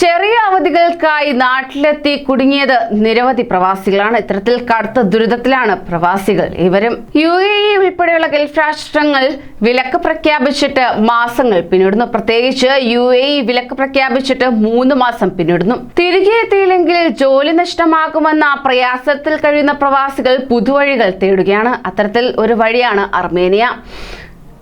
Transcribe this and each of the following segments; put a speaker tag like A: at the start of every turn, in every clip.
A: ചെറിയ അവധികൾക്കായി നാട്ടിലെത്തി കുടുങ്ങിയത് നിരവധി പ്രവാസികളാണ്. ഇത്തരത്തിൽ കടുത്ത ദുരിതത്തിലാണ് പ്രവാസികൾ ഇവരും. യു എ ഇ ഉൾപ്പെടെയുള്ള ഗൾഫ് രാഷ്ട്രങ്ങൾ വിലക്ക് പ്രഖ്യാപിച്ചിട്ട് മാസങ്ങൾ പിന്നിടുന്നു. പ്രത്യേകിച്ച് യു എ ഇ വിലക്ക് പ്രഖ്യാപിച്ചിട്ട് മൂന്ന് മാസം പിന്നിടുന്നു. തിരികെ എത്തിയില്ലെങ്കിൽ ജോലി നഷ്ടമാകുമെന്ന പ്രയാസത്തിൽ കഴിയുന്ന പ്രവാസികൾ പുതുവഴികൾ തേടുകയാണ്. അത്തരത്തിൽ ഒരു വഴിയാണ് അർമേനിയ.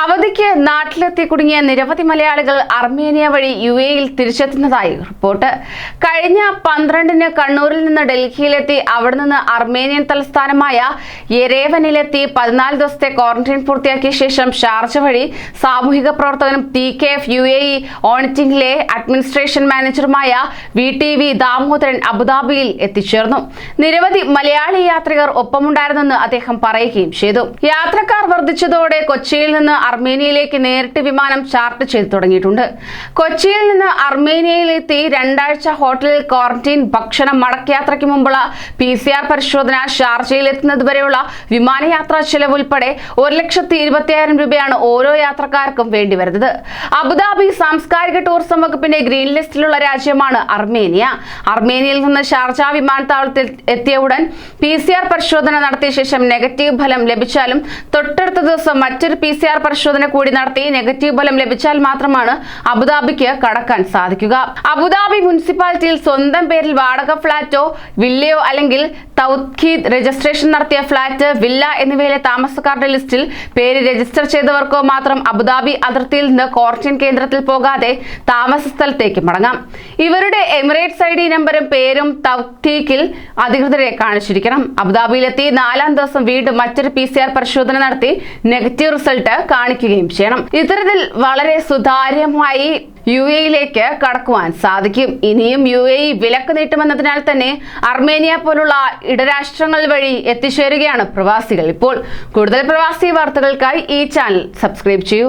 A: അവധിക്ക് നാട്ടിലെത്തി കുടുങ്ങിയ നിരവധി മലയാളികൾ അർമേനിയ വഴി യു എയിൽ തിരിച്ചെത്തുന്നതായി റിപ്പോർട്ട്. കഴിഞ്ഞ പന്ത്രണ്ടിന് കണ്ണൂരിൽ നിന്ന് ഡൽഹിയിലെത്തി അവിടെ നിന്ന് അർമേനിയൻ തലസ്ഥാനമായ യെരേവനിലെത്തി പതിനാല് ദിവസത്തെ ക്വാറന്റൈൻ പൂർത്തിയാക്കിയ ശേഷം ഷാർജ വഴി സാമൂഹിക പ്രവർത്തകനും T K F U A ഓണിറ്റിംഗിലെ administration മാനേജറുമായ വി ടി വി ദാമോദരൻ അബുദാബിയിൽ എത്തിച്ചേർന്നു. നിരവധി മലയാളി യാത്രികർ ഒപ്പമുണ്ടായിരുന്നെന്ന് അദ്ദേഹം പറയുകയും ചെയ്തു. യാത്രക്കാർ വർദ്ധിച്ചതോടെ കൊച്ചിയിൽ നിന്ന് അർമേനിയയിലേക്ക് നേരിട്ട് വിമാനം ചാർട്ട് ചെയ്തു തുടങ്ങിയിട്ടുണ്ട്. കൊച്ചിയിൽ നിന്ന് അർമേനിയയിലെത്തി രണ്ടാഴ്ച ഹോട്ടലിൽ ക്വാറന്റൈൻ ഭക്ഷണം മടക്കയാത്രയ്ക്ക് മുമ്പുള്ള പി സി ആർ പരിശോധന ഷാർജയിൽ എത്തുന്നത് വരെയുള്ള വിമാനയാത്രാ ചെലവ് ഉൾപ്പെടെ ഒരു ലക്ഷത്തി ഇരുപത്തിയായിരം രൂപയാണ് ഓരോ യാത്രക്കാർക്കും വേണ്ടിവരുന്നത്. അബുദാബി സാംസ്കാരിക ടൂറിസം വകുപ്പിന്റെ ഗ്രീൻ ലിസ്റ്റിലുള്ള രാജ്യമാണ് അർമേനിയ. അർമേനിയയിൽ നിന്ന് ഷാർജ വിമാനത്താവളത്തിൽ എത്തിയ ഉടൻ പി സി ആർ പരിശോധന നടത്തിയ ശേഷം നെഗറ്റീവ് ഫലം ലഭിച്ചാലും തൊട്ടടുത്ത ദിവസം മറ്റൊരു പി സി ആർ പരിശോധന കൂടി നടത്തി നെഗറ്റീവ് ഫലം ലഭിച്ചാൽ മാത്രമാണ് അബുദാബിക്ക് കടക്കാൻ സാധിക്കുക. അബുദാബി മുനിസിപ്പാലിറ്റിയിൽ സ്വന്തം പേരിൽ വാടക ഫ്ളാറ്റോ വില്ലയോ അല്ലെങ്കിൽ തൗഖീദ് രജിസ്ട്രേഷൻ നടത്തിയ ഫ്ളാറ്റ് വില്ല എന്നിവയിലെ താമസക്കാരുടെ ലിസ്റ്റിൽ പേര് രജിസ്റ്റർ ചെയ്തവർക്കോ മാത്രം അബുദാബി അതിർത്തിയിൽ നിന്ന് ക്വാറന്റൈൻ കേന്ദ്രത്തിൽ പോകാതെ താമസ സ്ഥലത്തേക്ക് മടങ്ങാം. ഇവരുടെ എമിറേറ്റ്സ് ഐ ഡി നമ്പറും പേരും തൗത്തീഖിൽ അധികൃതരെ കാണിച്ചിരിക്കണം. അബുദാബിയിലെത്തി നാലാം ദിവസം വീണ്ടും മറ്റൊരു പി സി ആർ പരിശോധന നടത്തി നെഗറ്റീവ് റിസൾട്ട് കാണിക്കുകയും ചെയ്യണം. ഇത്തരത്തിൽ വളരെ സുതാര്യമായി യു എയിലേക്ക് കടക്കുവാൻ സാധിക്കും. ഇനിയും യു എ വിലക്ക് നീട്ടുമെന്നതിനാൽ തന്നെ അർമേനിയ പോലുള്ള ഇടരാഷ്ട്രങ്ങൾ വഴി എത്തിച്ചേരുകയാണ് പ്രവാസികൾ. ഇപ്പോൾ കൂടുതൽ പ്രവാസി വാർത്തകൾക്കായി ഈ ചാനൽ സബ്സ്ക്രൈബ് ചെയ്യൂ.